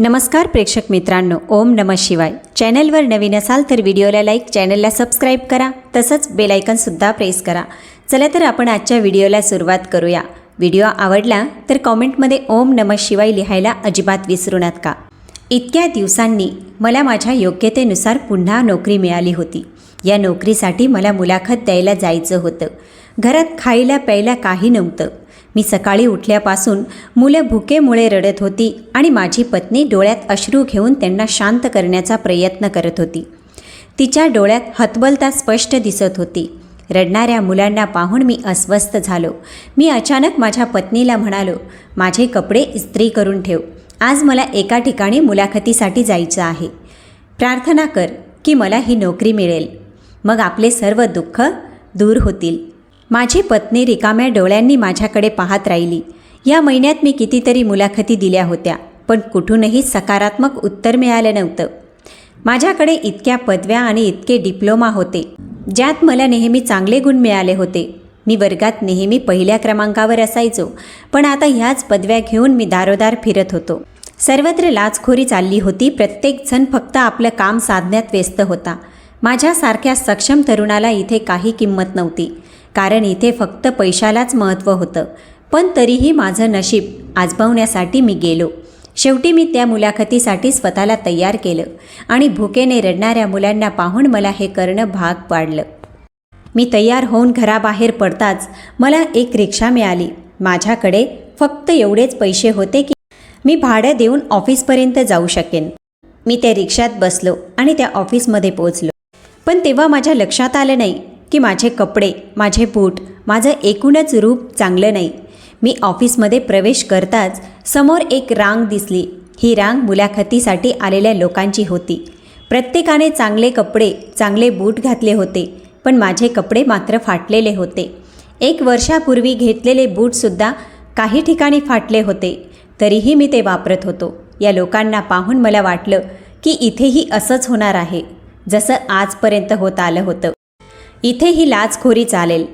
नमस्कार प्रेक्षक मित्रांनो ओम नम शिवाय. चॅनलवर नवीन असाल तर व्हिडिओला लाईक चॅनलला सबस्क्राईब करा तसंच बेलायकनसुद्धा प्रेस करा. चला तर आपण आजच्या व्हिडिओला सुरुवात करूया. व्हिडिओ आवडला तर कॉमेंटमध्ये ओम नम शिवाय लिहायला अजिबात विसरू नका. इतक्या दिवसांनी मला माझ्या योग्यतेनुसार पुन्हा नोकरी मिळाली होती. या नोकरीसाठी मला मुलाखत द्यायला जायचं होतं. घरात खायला प्यायला काही नव्हतं. मी सकाळी उठल्यापासून मुलं भुकेमुळे रडत होती आणि माझी पत्नी डोळ्यात अश्रू घेऊन त्यांना शांत करण्याचा प्रयत्न करत होती. तिच्या डोळ्यात हतबलता स्पष्ट दिसत होती. रडणाऱ्या मुलांना पाहून मी अस्वस्थ झालो. मी अचानक माझ्या पत्नीला म्हणालो माझे कपडे इस्त्री करून ठेव. आज मला एका ठिकाणी मुलाखतीसाठी जायचं आहे. प्रार्थना कर की मला ही नोकरी मिळेल. मग आपले सर्व दुःख दूर होतील. माझी पत्नी रिकाम्या डोळ्यांनी माझ्याकडे पाहत राहिली. या महिन्यात मी कितीतरी मुलाखती दिल्या होत्या पण कुठूनही सकारात्मक उत्तर मिळालं नव्हतं. माझ्याकडे इतक्या पदव्या आणि इतके डिप्लोमा होते ज्यात मला नेहमी चांगले गुण मिळाले होते. मी वर्गात नेहमी पहिल्या क्रमांकावर असायचो पण आता ह्याच पदव्या घेऊन मी दारोदार फिरत होतो. सर्वत्र लाचखोरी चालली होती प्रत्येकजण फक्त आपलं काम साधण्यात व्यस्त होता. माझ्यासारख्या सक्षम तरुणाला इथे काही किंमत नव्हती. कारण इथे फक्त पैशालाच महत्त्व होतं. पण तरीही माझं नशीब आजमावण्यासाठी मी गेलो. शेवटी मी त्या मुलाखतीसाठी स्वतःला तयार केलं आणि भुकेने रडणाऱ्या मुलांना पाहून मला हे करणं भाग पाडलं. मी तयार होऊन घराबाहेर पडताच मला एक रिक्षा मिळाली. माझ्याकडे फक्त एवढेच पैसे होते की मी भाडं देऊन ऑफिसपर्यंत जाऊ शकेन. मी त्या रिक्षात बसलो आणि त्या ऑफिसमध्ये पोचलो पण तेव्हा माझ्या लक्षात आलं नाही की माझे कपडे माझे बूट माझं एकूणच रूप चांगलं नाही. मी ऑफिसमध्ये प्रवेश करताच समोर एक रांग दिसली. ही रांग मुलाखतीसाठी आलेल्या लोकांची होती. प्रत्येकाने चांगले कपडे चांगले बूट घातले होते पण माझे कपडे मात्र फाटलेले होते. एक वर्षापूर्वी घेतलेले बूटसुद्धा काही ठिकाणी फाटले होते. तरीही मी ते वापरत होतो. या लोकांना पाहून मला वाटलं की इथेही असंच होणार आहे. जसं आजपर्यंत होत आलं होतं. इथे ही लाचखोरी चालेल.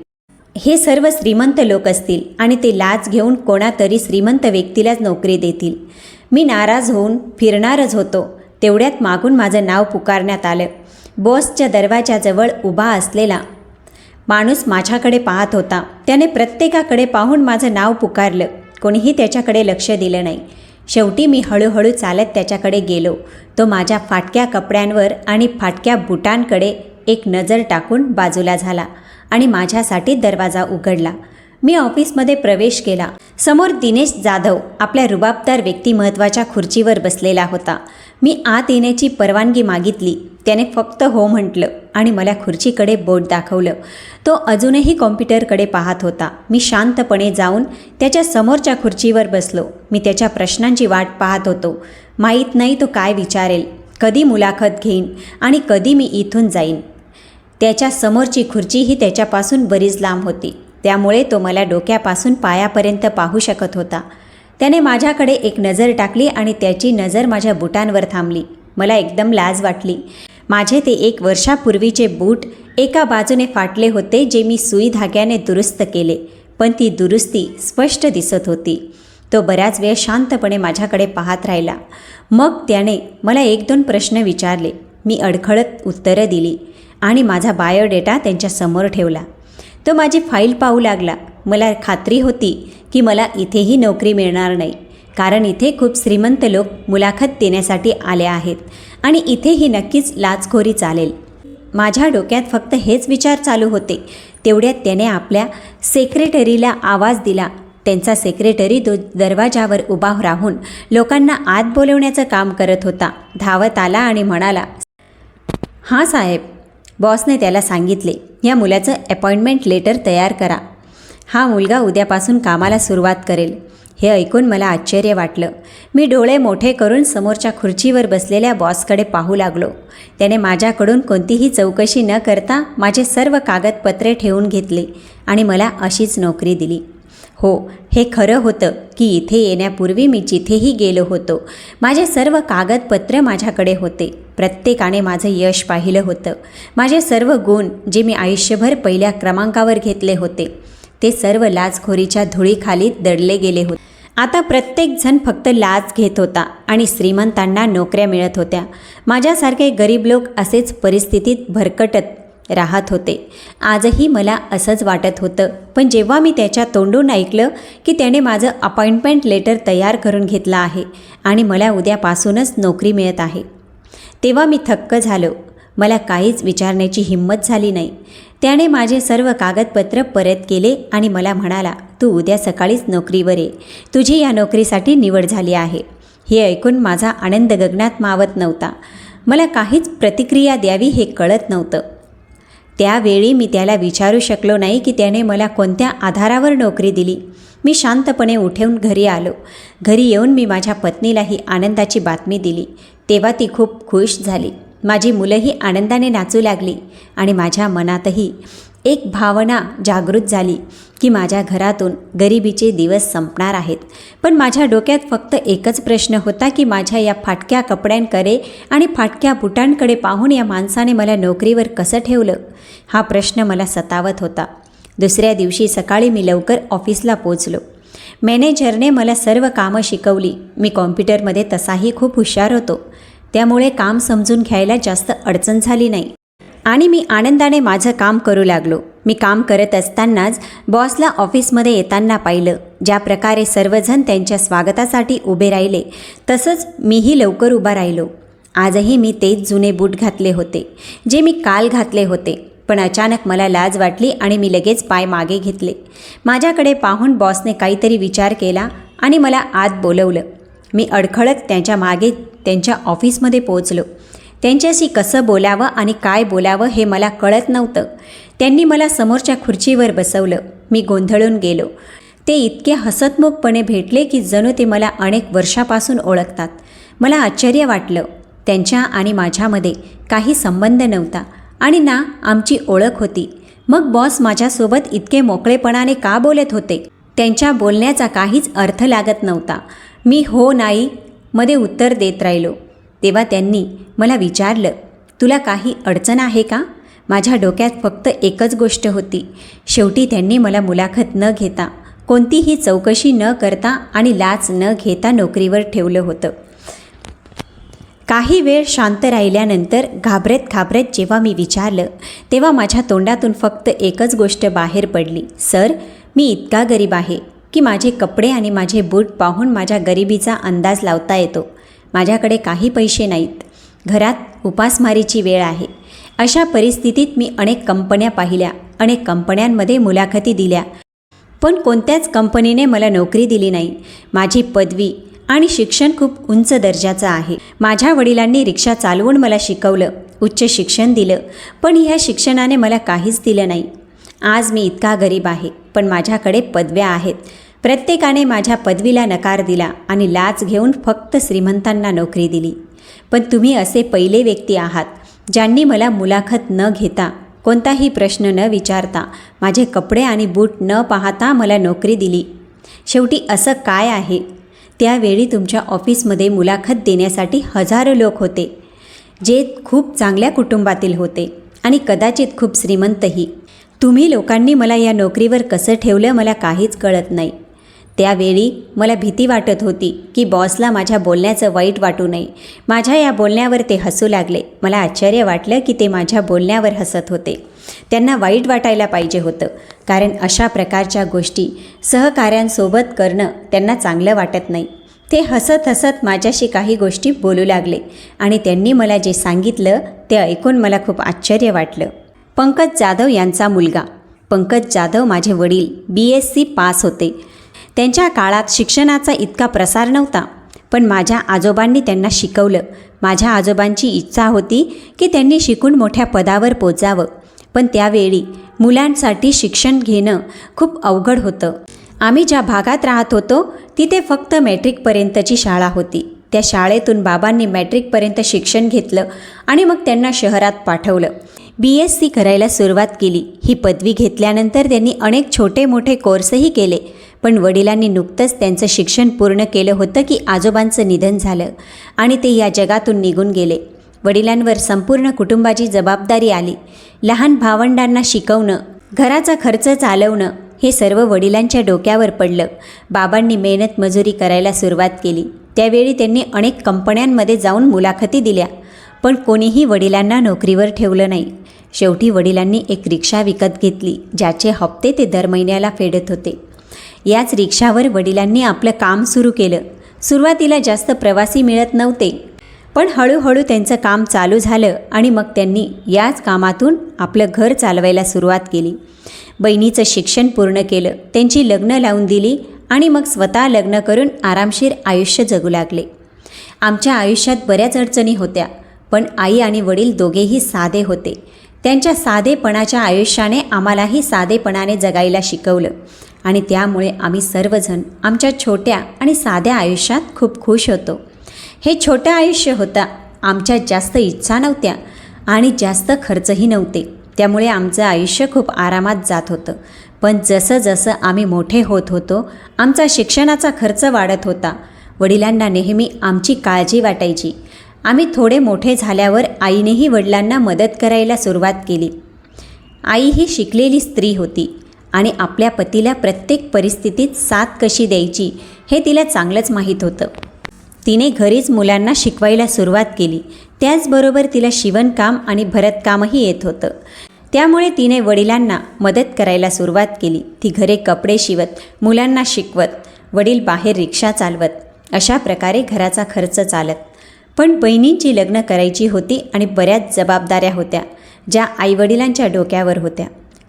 हे सर्व श्रीमंत लोक असतील आणि ते लाच घेऊन कोणातरी श्रीमंत व्यक्तीलाच नोकरी देतील. मी नाराज होऊन फिरणारच होतो. तेवढ्यात मागून माझं नाव पुकारण्यात आलं. बॉसच्या दरवाजाजवळ उभा असलेला माणूस माझ्याकडे पाहत होता. त्याने प्रत्येकाकडे पाहून माझं नाव पुकारलं. कोणीही त्याच्याकडे लक्ष दिलं नाही. शेवटी मी हळूहळू चालत त्याच्याकडे गेलो. तो माझ्या फाटक्या कपड्यांवर आणि फाटक्या बुटांकडे एक नजर टाकून बाजूला झाला आणि माझ्यासाठी दरवाजा उघडला. मी ऑफिसमध्ये प्रवेश केला. समोर दिनेश जाधव आपल्या रुबाबदार व्यक्तिमत्वाच्या खुर्चीवर बसलेला होता. मी आत येण्याची परवानगी मागितली. त्याने फक्त हो म्हटलं आणि मला खुर्चीकडे बोट दाखवलं. तो अजूनही कॉम्प्युटरकडे पाहत होता. मी शांतपणे जाऊन त्याच्या समोरच्या खुर्चीवर बसलो. मी त्याच्या प्रश्नांची वाट पाहत होतो. माहीत नाही तो काय विचारेल. कधी मुलाखत घेईन आणि कधी मी इथून जाईन. त्याच्या समोरची खुर्चीही त्याच्यापासून बरीच लांब होती. त्यामुळे तो मला डोक्यापासून पायापर्यंत पाहू शकत होता. त्याने माझ्याकडे एक नजर टाकली आणि त्याची नजर माझ्या बुटांवर थांबली. मला एकदम लाज वाटली. माझे ते एक वर्षापूर्वीचे बूट एका बाजूने फाटले होते जे मी सुई धाग्याने दुरुस्त केले पण ती दुरुस्ती स्पष्ट दिसत होती. तो बऱ्याच वेळ शांतपणे माझ्याकडे पाहत राहिला. मग त्याने मला एक दोन प्रश्न विचारले. मी अडखळत उत्तरं दिली. आणि माझा बायोडेटा त्यांच्यासमोर ठेवला. तो माझी फाईल पाहू लागला. मला खात्री होती की मला इथेही नोकरी मिळणार नाही कारण इथे खूप श्रीमंत लोक मुलाखत देण्यासाठी आले आहेत आणि इथेही नक्कीच लाचखोरी चालेल. माझ्या डोक्यात फक्त हेच विचार चालू होते. तेवढ्यात त्याने आपल्या सेक्रेटरीला आवाज दिला. त्यांचा सेक्रेटरी दो दरवाजावर उभा राहून लोकांना आत बोलवण्याचं काम करत होता. धावत आला आणि म्हणाला हां साहेब बॉसने त्याला सांगितले या मुलाचं अपॉइंटमेंट लेटर तयार करा. हा मुलगा उद्यापासून कामाला सुरुवात करेल. हे ऐकून मला आश्चर्य वाटलं. मी डोळे मोठे करून समोरच्या खुर्चीवर बसलेल्या बॉसकडे पाहू लागलो. त्याने माझ्याकडून कोणतीही चौकशी न करता माझे सर्व कागदपत्रे ठेवून घेतले आणि मला अशीच नोकरी दिली. हो हे खरं होतं की इथे येण्यापूर्वी मी जिथेही गेलो होतो माझे सर्व कागदपत्र माझ्याकडे होते. प्रत्येकाने माझं यश पाहिलं होतं. माझे सर्व गुण जे मी आयुष्यभर पहिल्या क्रमांकावर घेतले होते ते सर्व लाचखोरीच्या धुळीखाली दडले गेले होते. आता प्रत्येकजण फक्त लाच घेत होता आणि श्रीमंतांना नोकऱ्या मिळत होत्या. माझ्यासारखे गरीब लोक असेच परिस्थितीत भरकटत राहत होते. आजही मला असंच वाटत होतं. पण जेव्हा मी त्याच्या तोंडून ऐकलं की त्याने माझं अपॉइंटमेंट लेटर तयार करून घेतलं आहे आणि मला उद्यापासूनच नोकरी मिळत आहे. तेव्हा मी थक्क झालो. मला काहीच विचारण्याची हिंमत झाली नाही. त्याने माझे सर्व कागदपत्र परत केले आणि मला म्हणाला तू उद्या सकाळीच नोकरीवर ये. तुझी या नोकरीसाठी निवड झाली आहे. हे ऐकून माझा आनंद गगनात मावत नव्हता. मला काहीच प्रतिक्रिया द्यावी हे कळत नव्हतं. त्यावेळी मी त्याला विचारू शकलो नाही की त्याने मला कोणत्या आधारावर नोकरी दिली. मी शांतपणे उठवून घरी आलो. घरी येऊन मी माझ्या पत्नीला ही आनंदाची बातमी दिली. तेव्हा ती खूप खुश झाली. माझी मुलंही आनंदाने नाचू लागली आणि माझ्या मनातही एक भावना जागृत झाली की माझ्या घरातून गरिबीचे दिवस संपणार आहेत. पण माझ्या डोक्यात फक्त एकच प्रश्न होता की माझ्या या फाटक्या कपड्यांकडे आणि फाटक्या बुटांकडे पाहून या माणसाने मला नोकरीवर कसं ठेवलं? हा प्रश्न मला सतावत होता. दुसऱ्या दिवशी सकाळी मी लवकर ऑफिसला पोचलो. मॅनेजरने मला सर्व कामं शिकवली. मी कॉम्प्युटरमध्ये तसाही खूप हुशार होतो. त्यामुळे काम समजून घ्यायला जास्त अडचण झाली नाही. आणि मी आनंदाने माझं काम करू लागलो. मी काम करत असतानाच बॉसला ऑफिसमध्ये येताना पाहिलं. ज्या प्रकारे सर्वजण त्यांच्या स्वागतासाठी उभे राहिले तसंच मीही लवकर उभा राहिलो. आजही मी तेच जुने बूट घातले होते जे मी काल घातले होते. पण अचानक मला लाज वाटली आणि मी लगेच पाय मागे घेतले. माझ्याकडे पाहून बॉसने काहीतरी विचार केला आणि मला आत बोलवलं. मी अडखळत त्यांच्या मागे त्यांच्या ऑफिसमध्ये पोहोचलो. त्यांच्याशी कसं बोलावं आणि काय बोलावं हे मला कळत नव्हतं. त्यांनी मला समोरच्या खुर्चीवर बसवलं. मी गोंधळून गेलो. ते इतके हसतमुखपणे भेटले की जणू ते मला अनेक वर्षापासून ओळखतात. मला आश्चर्य वाटलं. त्यांच्या आणि माझ्यामध्ये काही संबंध नव्हता. आणि ना आमची ओळख होती. मग बॉस माझ्यासोबत इतके मोकळेपणाने का बोलत होते? त्यांच्या बोलण्याचा काहीच अर्थ लागत नव्हता. मी हो नाही मध्ये उत्तर देत राहिलो. तेव्हा त्यांनी मला विचारलं तुला काही अडचण आहे का? माझ्या डोक्यात फक्त एकच गोष्ट होती. शेवटी त्यांनी मला मुलाखत न घेता कोणतीही चौकशी न करता आणि लाच न घेता नोकरीवर ठेवलं होतं. काही वेळ शांत राहिल्यानंतर घाबरत घाबरत जेव्हा मी विचारलं तेव्हा माझ्या तोंडातून फक्त एकच गोष्ट बाहेर पडली. सर मी इतका गरीब आहे की माझे कपडे आणि माझे बूट पाहून माझ्या गरिबीचा अंदाज लावता येतो. माझ्याकडे काही पैसे नाहीत. घरात उपासमारीची वेळ आहे. अशा परिस्थितीत मी अनेक कंपन्या पाहिल्या अनेक कंपन्यांमध्ये मुलाखती दिल्या. पण कोणत्याच कंपनीने मला नोकरी दिली नाही. माझी पदवी आणि शिक्षण खूप उंच दर्जाचं आहे. माझ्या वडिलांनी रिक्षा चालवून मला शिकवलं उच्च शिक्षण दिलं पण ह्या शिक्षणाने मला काहीच दिलं नाही. आज मी इतका गरीब आहे पण माझ्याकडे पदव्या आहेत. प्रत्येकाने माझ्या पदवीला नकार दिला आणि लाच घेऊन फक्त श्रीमंतांना नोकरी दिली. पण तुम्ही असे पहिले व्यक्ती आहात ज्यांनी मला मुलाखत न घेता कोणताही प्रश्न न विचारता माझे कपडे आणि बूट न पाहता मला नोकरी दिली. शेवटी असं काय आहे? त्यावेळी तुमच्या ऑफिसमध्ये मुलाखत देण्यासाठी हजारो लोक होते जे खूप चांगल्या कुटुंबातील होते आणि कदाचित खूप श्रीमंतही. तुम्ही लोकांनी मला या नोकरीवर कसं ठेवलं मला काहीच कळत नाही. त्यावेळी मला भीती वाटत होती की बॉसला माझ्या बोलण्याचं वाईट वाटू नये. माझ्या या बोलण्यावर ते हसू लागले. मला आश्चर्य वाटलं की ते माझ्या बोलण्यावर हसत होते. त्यांना वाईट वाटायला पाहिजे होतं कारण अशा प्रकारच्या गोष्टी सहकाऱ्यांसोबत करणं त्यांना चांगलं वाटत नाही. ते हसत हसत माझ्याशी काही गोष्टी बोलू लागले आणि त्यांनी मला जे सांगितलं ते ऐकून मला खूप आश्चर्य वाटलं. पंकज जाधव यांचा मुलगा. पंकज जाधव माझे वडील बी एस सी पास होते. त्यांच्या काळात शिक्षणाचा इतका प्रसार नव्हता. पण माझ्या आजोबांनी त्यांना शिकवलं. माझ्या आजोबांची इच्छा होती की त्यांनी शिकून मोठ्या पदावर पोचावं. पण त्यावेळी मुलांसाठी शिक्षण घेणं खूप अवघड होतं. आम्ही ज्या भागात राहत होतो तिथे फक्त मॅट्रिकपर्यंतची शाळा होती. त्या शाळेतून बाबांनी मॅट्रिकपर्यंत शिक्षण घेतलं आणि मग त्यांना शहरात पाठवलं. बी एस सी करायला सुरुवात केली. ही पदवी घेतल्यानंतर त्यांनी अनेक छोटे मोठे कोर्सही केले. पण वडिलांनी नुकतंच त्यांचं शिक्षण पूर्ण केलं होतं की आजोबांचं निधन झालं आणि ते या जगातून निघून गेले. वडिलांवर संपूर्ण कुटुंबाची जबाबदारी आली. लहान भावंडांना शिकवणं घराचा खर्च चालवणं हे सर्व वडिलांच्या डोक्यावर पडलं. बाबांनी मेहनत मजुरी करायला सुरुवात केली. त्यावेळी त्यांनी अनेक कंपन्यांमध्ये जाऊन मुलाखती दिल्या. पण कोणीही वडिलांना नोकरीवर ठेवलं नाही. शेवटी वडिलांनी एक रिक्षा विकत घेतली ज्याचे हप्ते ते दर महिन्याला फेडत होते. याच रिक्षावर वडिलांनी आपलं काम सुरू केलं. सुरुवातीला जास्त प्रवासी मिळत नव्हते. पण हळूहळू त्यांचं काम चालू झालं आणि मग त्यांनी याच कामातून आपलं घर चालवायला सुरुवात केली. बहिणीचं शिक्षण पूर्ण केलं. त्यांची लग्न लावून दिली आणि मग स्वतः लग्न करून आरामशीर आयुष्य जगू लागले. आमच्या आयुष्यात बऱ्याच अडचणी होत्या पण आई आणि वडील दोघेही साधे होते. त्यांच्या साधेपणाच्या आयुष्याने आम्हालाही साधेपणाने जगायला शिकवलं. आणि त्यामुळे आम्ही सर्वजण आमच्या छोट्या आणि साध्या आयुष्यात खूप खुश होतो. हे छोटं आयुष्य होता आमच्या जास्त इच्छा नव्हत्या आणि जास्त खर्चही नव्हते. त्यामुळे आमचं आयुष्य खूप आरामात जात होतं. पण जसं जसं आम्ही मोठे होत होतो आमचा शिक्षणाचा खर्च वाढत होता. वडिलांना नेहमी आमची काळजी वाटायची. आम्ही थोडे मोठे झाल्यावर आईनेही वडिलांना मदत करायला सुरुवात केली. आई ही शिकलेली स्त्री होती. आणि आपल्या पतीला प्रत्येक परिस्थितीत साथ कशी द्यायची हे तिला चांगलंच माहीत होतं. तिने घरीच मुलांना शिकवायला सुरुवात केली. त्याचबरोबर तिला शिवणकाम आणि भरतकामही येत होतं. त्यामुळे तिने वडिलांना मदत करायला सुरुवात केली. ती घरे कपडे शिवत मुलांना शिकवत वडील बाहेर रिक्षा चालवत अशा प्रकारे घराचा खर्च चालत. पण बहिणींची लग्न करायची होती आणि बऱ्याच जबाबदाऱ्या होत्या ज्या आईवडिलांच्या डोक्यावर होत्या.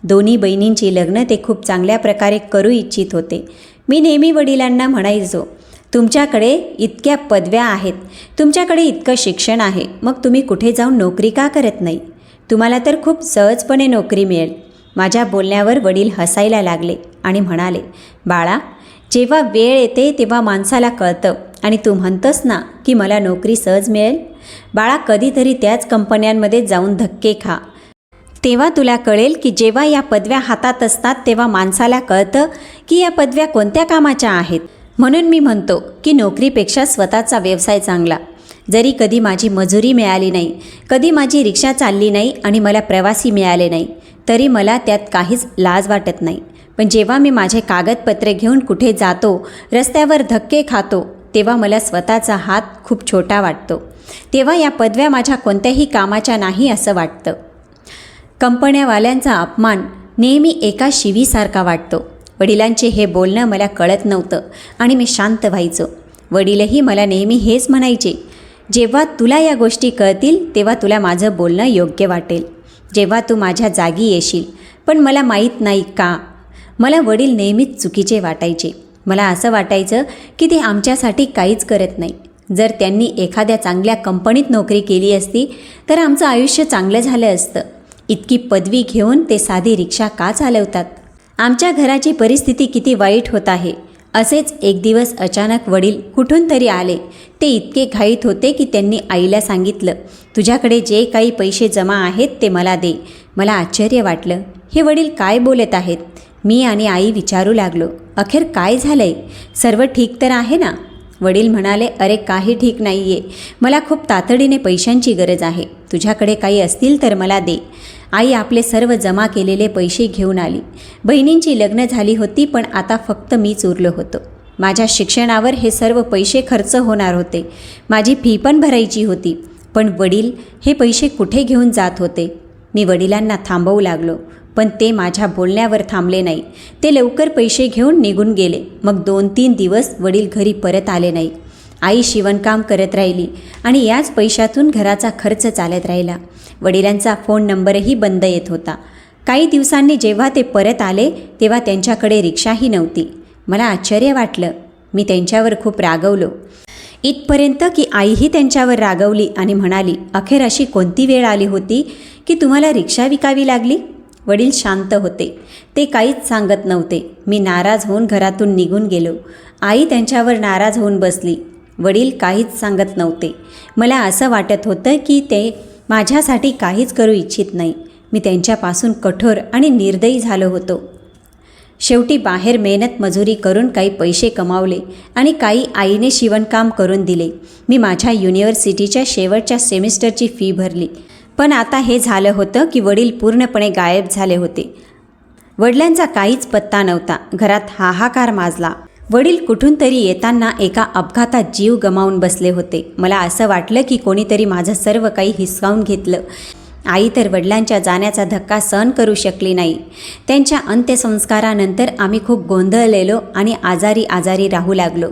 दोन्ही बहिणींची लग्न ते खूप चांगल्या प्रकारे करू इच्छित होते. मी नेहमी वडिलांना म्हणायचो तुमच्याकडे इतक्या पदव्या आहेत. तुमच्याकडे इतकं शिक्षण आहे. मग तुम्ही कुठे जाऊन नोकरी का करत नाही? तुम्हाला तर खूप सहजपणे नोकरी मिळेल. माझ्या बोलण्यावर वडील हसायला लागले आणि म्हणाले बाळा जेव्हा वेळ येते तेव्हा माणसाला कळतं आणि तू म्हणतंस ना की मला नोकरी सहज मिळेल? बाळा कधीतरी त्याच कंपन्यांमध्ये जाऊन धक्के खा. तेव्हा तुला कळेल की जेव्हा या पदव्या हातात असतात तेव्हा माणसाला कळतं की या पदव्या कोणत्या कामाच्या आहेत. म्हणून मी म्हणतो की नोकरीपेक्षा स्वतःचा व्यवसाय चांगला. जरी कधी माझी मजुरी मिळाली नाही कधी माझी रिक्षा चालली नाही आणि मला प्रवासी मिळाले नाही तरी मला त्यात काहीच लाज वाटत नाही. पण जेव्हा मी माझे कागदपत्रे घेऊन कुठे जातो रस्त्यावर धक्के खातो तेव्हा मला स्वतःचा हात खूप छोटा वाटतो. तेव्हा या पदव्या माझ्या कोणत्याही कामाच्या नाही असं वाटतं. कंपन्यावाल्यांचा अपमान नेहमी एका शिवीसारखा वाटतो. वडिलांचे हे बोलणं मला कळत नव्हतं आणि मी शांत व्हायचो. वडीलही मला नेहमी हेच म्हणायचे जेव्हा तुला या गोष्टी कळतील तेव्हा तुला माझं बोलणं योग्य वाटेल. जेव्हा तू माझ्या जागी येशील पण मला माहीत नाही का? मला वडील नेहमीच चुकीचे वाटायचे. मला असं वाटायचं की ते आमच्यासाठी काहीच करत नाही. जर त्यांनी एखाद्या चांगल्या कंपनीत नोकरी केली असती तर आमचं आयुष्य चांगलं झालं असतं. इतकी पदवी घेऊन ते साधी रिक्षा का चालवतात? आमच्या घराची परिस्थिती किती वाईट होत आहे. असेच एक दिवस अचानक वडील कुठून तरी आले. ते इतके घाईत होते की त्यांनी आईला सांगितलं तुझ्याकडे जे काही पैसे जमा आहेत ते मला दे. मला आश्चर्य वाटलं. हे वडील काय बोलत आहेत? मी आणि आई विचारू लागलो अखेर काय झालंय? सर्व ठीक तर आहे ना? वडील म्हणाले अरे काही ठीक नाही आहे मला खूप तातडीने पैशांची गरज आहे. तुझ्याकडे काही असतील तर मला दे. आई आपले सर्व जमा केलेले पैसे घेऊन आली. बहिणींची लग्न झाली होती पण आता फक्त मीच उरलो होतो. माझ्या शिक्षणावर हे सर्व पैसे खर्च होणार होते. माझी फी पण भरायची होती पण वडील हे पैसे कुठे घेऊन जात होते? मी वडिलांना थांबवू लागलो पण ते माझ्या बोलण्यावर थांबले नाही. ते लवकर पैसे घेऊन निघून गेले. मग दोन तीन दिवस वडील घरी परत आले नाही. आई शिवणकाम करत राहिली आणि याच पैशातून घराचा खर्च चालत राहिला. वडिलांचा फोन नंबरही बंद येत होता. काही दिवसांनी जेव्हा ते परत आले तेव्हा त्यांच्याकडे रिक्षाही नव्हती. मला आश्चर्य वाटलं. मी त्यांच्यावर खूप रागवलो. इथपर्यंत की आईही त्यांच्यावर रागवली आणि म्हणाली अखेर अशी कोणती वेळ आली होती की तुम्हाला रिक्षा विकावी लागली? वडील शांत होते. ते काहीच सांगत नव्हते. मी नाराज होऊन घरातून निघून गेलो. आई त्यांच्यावर नाराज होऊन बसली. वडील काहीच सांगत नव्हते. मला असं वाटत होतं की ते माझ्यासाठी काहीच करू इच्छित नाही. मी त्यांच्यापासून कठोर आणि निर्दयी झालो होतो. शेवटी बाहेर मेहनत मजुरी करून काही पैसे कमावले आणि काही आईने शिवणकाम करून दिले. मी माझ्या युनिव्हर्सिटीच्या शेवटच्या सेमिस्टरची फी भरली. पण आता हे झालं होतं की वडील पूर्णपणे गायब झाले होते. वडिलांचा काहीच पत्ता नव्हता. घरात हाहाकार माजला. वडील कुठून तरी येताना एका अपघातात जीव गमावून बसले होते. मला असं वाटलं की कोणीतरी माझं सर्व काही हिसकावून घेतलं. आई तर वडिलांच्या जाण्याचा धक्का सहन करू शकली नाही. त्यांच्या अंत्यसंस्कारानंतर आम्ही खूप गोंधळलेलो आणि आजारी आजारी राहू लागलो.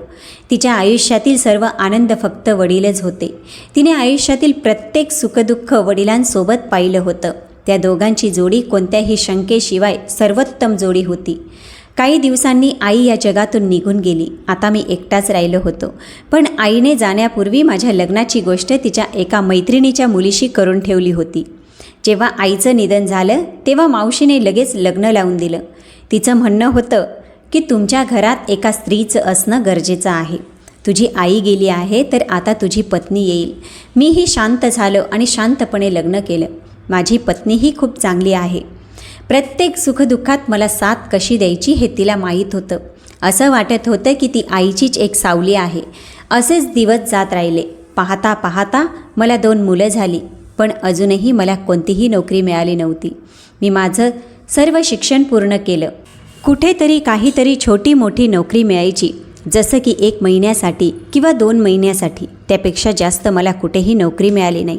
तिच्या आयुष्यातील सर्व आनंद फक्त वडीलच होते. तिने आयुष्यातील प्रत्येक सुखदुःख वडिलांसोबत पाहिलं होतं. त्या दोघांची जोडी कोणत्याही शंकेशिवाय सर्वोत्तम जोडी होती. काही दिवसांनी आई या जगातून निघून गेली. आता मी एकटाच राहिलो होतो. पण आईने जाण्यापूर्वी माझ्या लग्नाची गोष्ट तिच्या एका मैत्रिणीच्या मुलीशी करून ठेवली होती. जेव्हा आईचं निधन झालं तेव्हा मावशीने लगेच लग्न लावून दिलं. तिचं म्हणणं होतं की तुमच्या घरात एका स्त्रीचं असणं गरजेचं आहे. तुझी आई गेली आहे तर आता तुझी पत्नी येईल. मीही शांत झालो आणि शांतपणे लग्न केलं. माझी पत्नीही खूप चांगली आहे. प्रत्येक सुखदुःखात मला साथ कशी द्यायची हे तिला माहीत होतं. असं वाटत होतं की ती आईचीच एक सावली आहे. असेच दिवस जात राहिले. पाहता पाहता मला दोन मुलं झाली पण अजूनही मला कोणतीही नोकरी मिळाली नव्हती. मी माझं सर्व शिक्षण पूर्ण केलं. कुठेतरी काहीतरी छोटी मोठी नोकरी मिळायची जसं की एक महिन्यासाठी किंवा दोन महिन्यासाठी. त्यापेक्षा जास्त मला कुठेही नोकरी मिळाली नाही.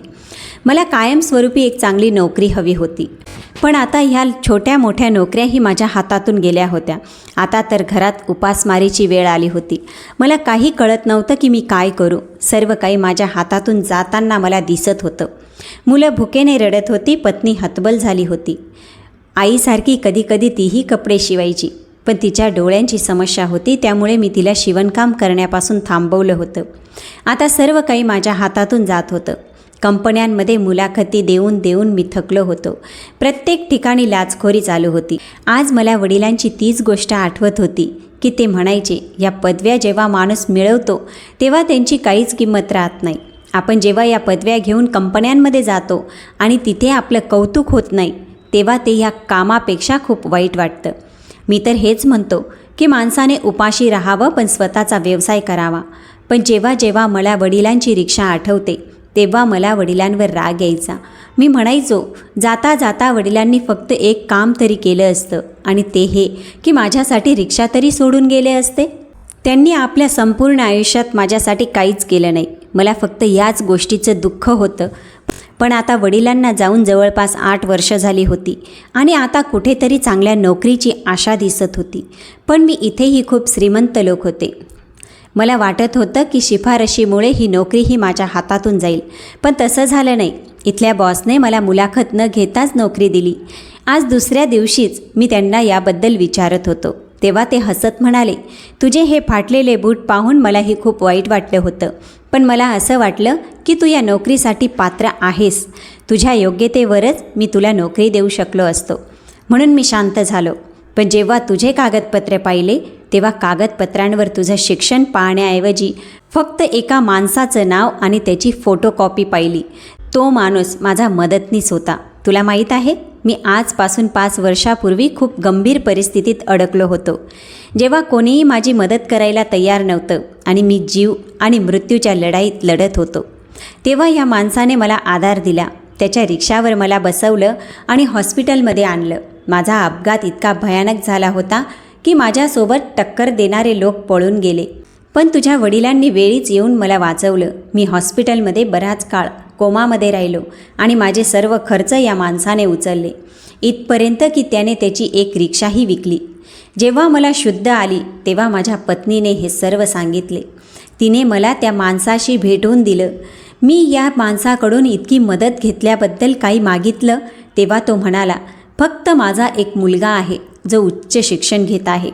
मला कायमस्वरूपी एक चांगली नोकरी हवी होती. पण आता ह्या छोट्या मोठ्या नोकऱ्याही माझ्या हातातून गेल्या होत्या. आता तर घरात उपासमारीची वेळ आली होती. मला काही कळत नव्हतं की मी काय करू. सर्व काही माझ्या हातातून जाताना मला दिसत होतं. मुलं भुकेने रडत होती पत्नी हतबल झाली होती. आईसारखी कधीकधी तीही कपडे शिवायची. पण तिच्या डोळ्यांची समस्या होती त्यामुळे मी तिला शिवणकाम करण्यापासून थांबवलं होतं. आता सर्व काही माझ्या हातातून जात होतं. कंपन्यांमध्ये मुलाखती देऊन देऊन मी थकलो होतो. प्रत्येक ठिकाणी लाचखोरी चालू होती. आज मला वडिलांची तीच गोष्ट आठवत होती की ते म्हणायचे या पदव्या जेव्हा माणूस मिळवतो तेव्हा त्यांची काहीच किंमत राहत नाही. आपण जेव्हा या पदव्या घेऊन कंपन्यांमध्ये जातो आणि तिथे आपलं कौतुक होत नाही तेव्हा ते ह्या कामापेक्षा खूप वाईट वाटतं. मी तर हेच म्हणतो की माणसाने उपाशी राहावं पण स्वतःचा व्यवसाय करावा. पण जेव्हा जेव्हा मला वडिलांची रिक्षा आठवते तेव्हा मला वडिलांवर राग यायचा. मी म्हणायचो जाता जाता वडिलांनी फक्त एक काम तरी केलं असतं आणि ते हे की माझ्यासाठी रिक्षा तरी सोडून गेले असते. त्यांनी आपल्या संपूर्ण आयुष्यात माझ्यासाठी काहीच केलं नाही. मला फक्त याच गोष्टीचं दुःख होतं. पण आता वडिलांना जाऊन जवळपास आठ वर्ष झाली होती आणि आता कुठेतरी चांगल्या नोकरीची आशा दिसत होती. पण मी इथेही खूप श्रीमंत लोक होते. मला वाटत होतं की शिफारशीमुळे ही नोकरी ही माझ्या हातातून जाईल. पण तसं झालं नाही. इथल्या बॉसने मला मुलाखत न घेताच नोकरी दिली. आज दुसऱ्या दिवशीच मी त्यांना याबद्दल विचारत होतो. तेव्हा ते हसत म्हणाले तुझे हे फाटलेले बूट पाहून मलाही खूप वाईट वाटलं होतं. पण मला असं वाटलं की तू या नोकरीसाठी पात्र आहेस. तुझ्या योग्यतेवरच मी तुला नोकरी देऊ शकलो असतो. म्हणून मी शांत झालो. पण जेव्हा तुझे कागदपत्रे पाहिले तेव्हा कागदपत्रांवर तुझं शिक्षण पाहण्याऐवजी फक्त एका माणसाचं नाव आणि त्याची फोटोकॉपी पाहिली. तो माणूस माझा मदतनीस होता. तुला माहीत आहे? मी आजपासून पाच वर्षापूर्वी खूप गंभीर परिस्थितीत अडकलो होतो. जेव्हा कोणीही माझी मदत करायला तयार नव्हतं आणि मी जीव आणि मृत्यूच्या लढाईत लढत होतो. तेव्हा या माणसाने मला आधार दिला त्याच्या रिक्षावर मला बसवलं आणि हॉस्पिटलमध्ये आणलं. माझा अपघात इतका भयानक झाला होता की माझ्यासोबत टक्कर देणारे लोक पळून गेले. पण तुझ्या वडिलांनी वेळीच येऊन मला वाचवलं. मी हॉस्पिटलमध्ये बराच काळ कोमामध्ये राहिलो आणि माझे सर्व खर्च या माणसाने उचलले. इथपर्यंत की त्याने त्याची एक रिक्षाही विकली. जेव्हा मला शुद्ध आली तेव्हा माझ्या पत्नीने हे सर्व सांगितले. तिने मला त्या माणसाशी भेटवून दिलं. मी या माणसाकडून इतकी मदत घेतल्याबद्दल काही मागितलं तेव्हा तो म्हणाला फक्त माझा एक मुलगा आहे जो उच्च शिक्षण घेत आहे.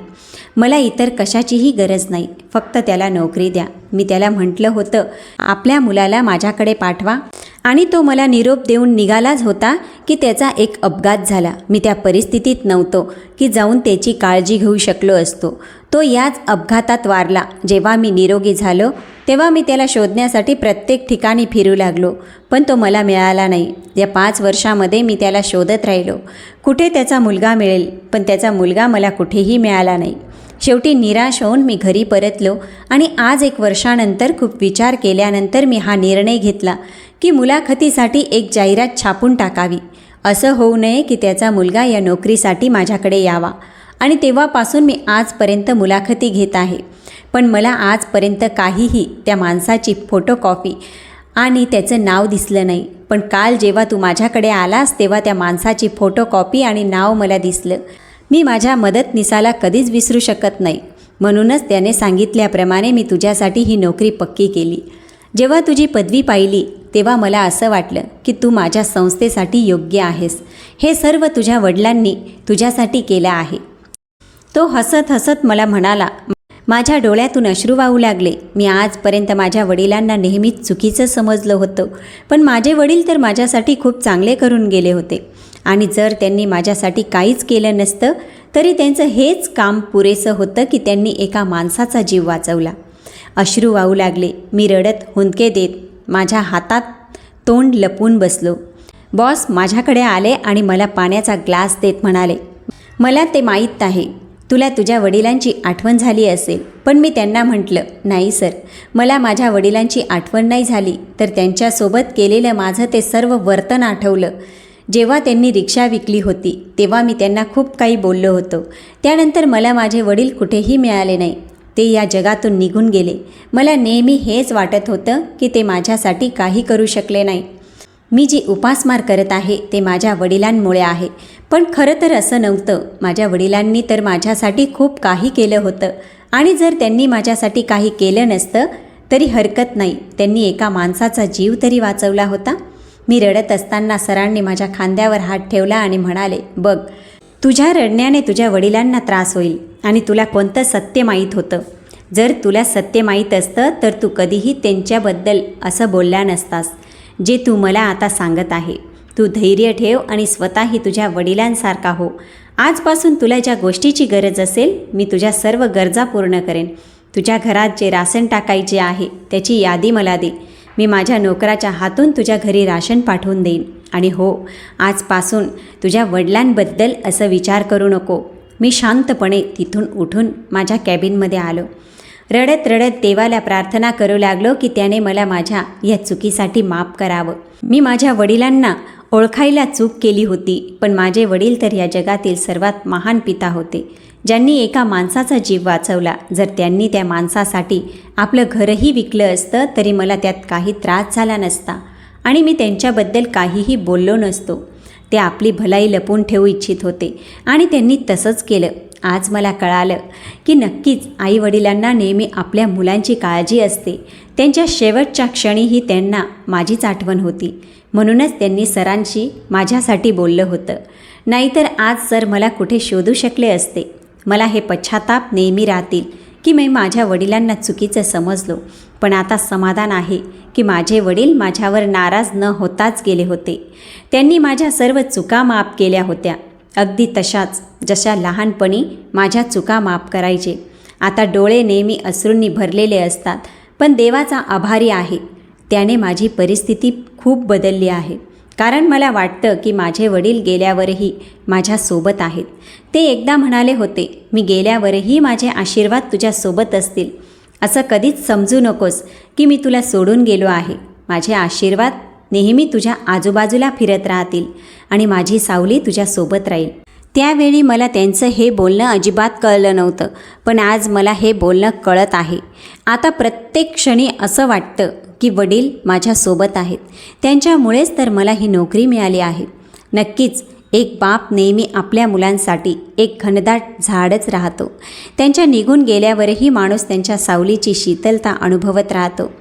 मला इतर कशाचीही गरज नाही. फक्त त्याला नोकरी द्या. मी त्याला म्हटलं होतं आपल्या मुलाला माझ्याकडे पाठवा. आणि तो मला निरोप देऊन निघालाच होता की त्याचा एक अपघात झाला. मी त्या परिस्थितीत नव्हतो की जाऊन त्याची काळजी घेऊ शकलो असतो. तो याच अपघातात वारला. जेव्हा मी निरोगी झालो तेव्हा मी त्याला शोधण्यासाठी प्रत्येक ठिकाणी फिरू लागलो पण तो मला मिळाला नाही. या पाच वर्षामध्ये मी त्याला शोधत राहिलो. कुठे त्याचा मुलगा मिळेल पण त्याचा मुलगा मला कुठेही मिळाला नाही. शेवटी निराश होऊन मी घरी परतलो आणि आज एक वर्षानंतर खूप विचार केल्यानंतर मी हा निर्णय घेतला की मुलाखतीसाठी एक जाहिरात छापून टाकावी. असं होऊ नये की त्याचा मुलगा या नोकरीसाठी माझ्याकडे यावा. आणि तेव्हापासून मी आजपर्यंत मुलाखती घेत आहे. पण मला आजपर्यंत काहीही त्या माणसाची फोटोकॉपी आणि त्याचं नाव दिसलं नाही. पण काल जेव्हा तू माझ्याकडे आलास तेव्हा त्या माणसाची फोटोकॉपी आणि नाव मला दिसलं. मी माझ्या मदतनिसाला कधीच विसरू शकत नाही. म्हणूनच त्याने सांगितल्याप्रमाणे मी तुझ्यासाठी ही नोकरी पक्की केली. जेव्हा तुझी पदवी पाहिली तेव्हा मला असं वाटलं की तू माझ्या संस्थेसाठी योग्य आहेस. हे सर्व तुझ्या वडिलांनी तुझ्यासाठी केलं आहे. तो हसत हसत मला म्हणाला माझ्या डोळ्यातून अश्रू वाहू लागले. मी आजपर्यंत माझ्या वडिलांना नेहमीच चुकीचं समजलं होतं. पण माझे वडील तर माझ्यासाठी खूप चांगले करून गेले होते. आणि जर त्यांनी माझ्यासाठी काहीच केलं नसतं तरी त्यांचं हेच काम पुरेसं होतं की त्यांनी एका माणसाचा जीव वाचवला. अश्रू वाहू लागले. मी रडत हुंदके देत माझ्या हातात तोंड लपून बसलो. बॉस माझ्याकडे आले आणि मला पाण्याचा ग्लास देत म्हणाले मला ते माहीत आहे. तुला तुझ्या वडिलांची आठवण झाली असेल. पण मी त्यांना म्हटलं नाही सर. मला माझ्या वडिलांची आठवण नाही झाली तर त्यांच्यासोबत केलेलं माझं ते सर्व वर्तन आठवलं. जेव्हा त्यांनी रिक्षा विकली होती तेव्हा मी त्यांना खूप काही बोललो होतो. त्यानंतर मला माझे वडील कुठेही मिळाले नाही. ते या जगातून निघून गेले. मला नेहमी हेच वाटत होतं की ते माझ्यासाठी काही करू शकले नाही. मी जी उपासमार करत आहे ते माझ्या वडिलांमुळे आहे. पण खरं तर असं नव्हतं. माझ्या वडिलांनी तर माझ्यासाठी खूप काही केलं होतं. आणि जर त्यांनी माझ्यासाठी काही केलं नसतं तरी हरकत नाही. त्यांनी एका माणसाचा जीव तरी वाचवला होता. मी रडत असताना सरांनी माझ्या खांद्यावर हात ठेवला आणि म्हणाले बघ तुझ्या रडण्याने तुझ्या वडिलांना त्रास होईल आणि तुला कोणतं सत्य माहीत होतं. जर तुला सत्य माहीत असतं तर तू कधीही त्यांच्याबद्दल असं बोलल्या नसतास. जे तू मला आता सांगत आहे. तू धैर्य ठेव आणि स्वतःही तुझ्या वडिलांसारखा हो. आजपासून तुला ज्या गोष्टीची गरज असेल मी तुझ्या सर्व गरजा पूर्ण करेन. तुझ्या घरात जे राशन टाकायचे आहे त्याची यादी मला दे. मी माझ्या नोकराच्या हातून तुझ्या घरी राशन पाठवून देईन. आणि हो आजपासून तुझ्या वडिलांबद्दल असं विचार करू नको. मी शांतपणे तिथून उठून माझ्या कॅबिनमध्ये आलो. रडत रडत देवाला प्रार्थना करू लागलो की त्याने मला माझ्या या चुकीसाठी माफ करावं. मी माझ्या वडिलांना ओळखायला चूक केली होती पण माझे वडील तर या जगातील सर्वात महान पिता होते. ज्यांनी एका माणसाचा जीव वाचवला जर त्यांनी त्या माणसासाठी आपलं घरही विकलं असतं तरी मला त्यात काही त्रास झाला नसता. आणि मी त्यांच्याबद्दल काहीही बोललो नसतो. ते आपली भलाई लपून ठेवू इच्छित होते आणि त्यांनी तसंच केलं. आज मला कळालं की नक्कीच आईवडिलांना नेहमी आपल्या मुलांची काळजी असते. त्यांच्या शेवटच्या क्षणीही त्यांना माझीच आठवण होती. म्हणूनच त्यांनी सरांशी माझ्यासाठी बोललं होतं. नाहीतर आज सर मला कुठे शोधू शकले असते. मला हे पश्चाताप नेहमी राहतील की मी माझ्या वडिलांना चुकीचं समजलो. पण आता समाधान आहे की माझे वडील माझ्यावर नाराज न होताच गेले होते. त्यांनी माझ्या सर्व चुका माफ केल्या होत्या. अगदी तशाच जशा लहानपणी माझ्या चुका माफ करायचे. आता डोळे नेहमी अश्रूंनी भरलेले असतात पण देवाचा आभारी आहे. त्याने माझी परिस्थिती खूप बदलली आहे. कारण मला वाटतं की माझे वडील गेल्यावरही माझ्यासोबत आहेत. ते एकदा म्हणाले होते मी गेल्यावरही माझे आशीर्वाद तुझ्यासोबत असतील. असं कधीच समजू नकोस की मी तुला सोडून गेलो आहे. माझे आशीर्वाद नेहमी तुझ्या आजूबाजूला फिरत राहतील आणि माझी सावली तुझ्यासोबत राहील. त्यावेळी मला त्यांचं हे बोलणं अजिबात कळलं नव्हतं पण आज मला हे बोलणं कळत आहे. आता प्रत्येक क्षणी असं वाटतं की वडील माझ्यासोबत आहेत. त्यांच्यामुळेच तर मला ही नोकरी मिळाली आहे. नक्कीच एक बाप नेहमी आपल्या मुलांसाठी एक घनदाट झाडच राहतो. त्यांच्या निघून गेल्यावरही माणूस त्यांच्या सावलीची शीतलता अनुभवत राहतो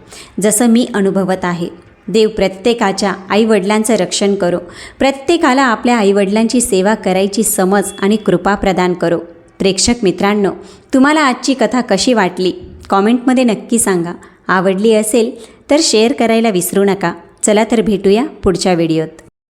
जसं मी अनुभवत आहे. देव प्रत्येकाच्या आईवडिलांचं रक्षण करो. प्रत्येकाला आपल्या आईवडिलांची सेवा करायची समज आणि कृपा प्रदान करो. प्रेक्षक मित्रांनो तुम्हाला आजची कथा कशी वाटली? कॉमेंटमध्ये नक्की सांगा. आवडली असेल तर शेअर करायला विसरू नका. चला तर भेटूया पुढच्या व्हिडिओत.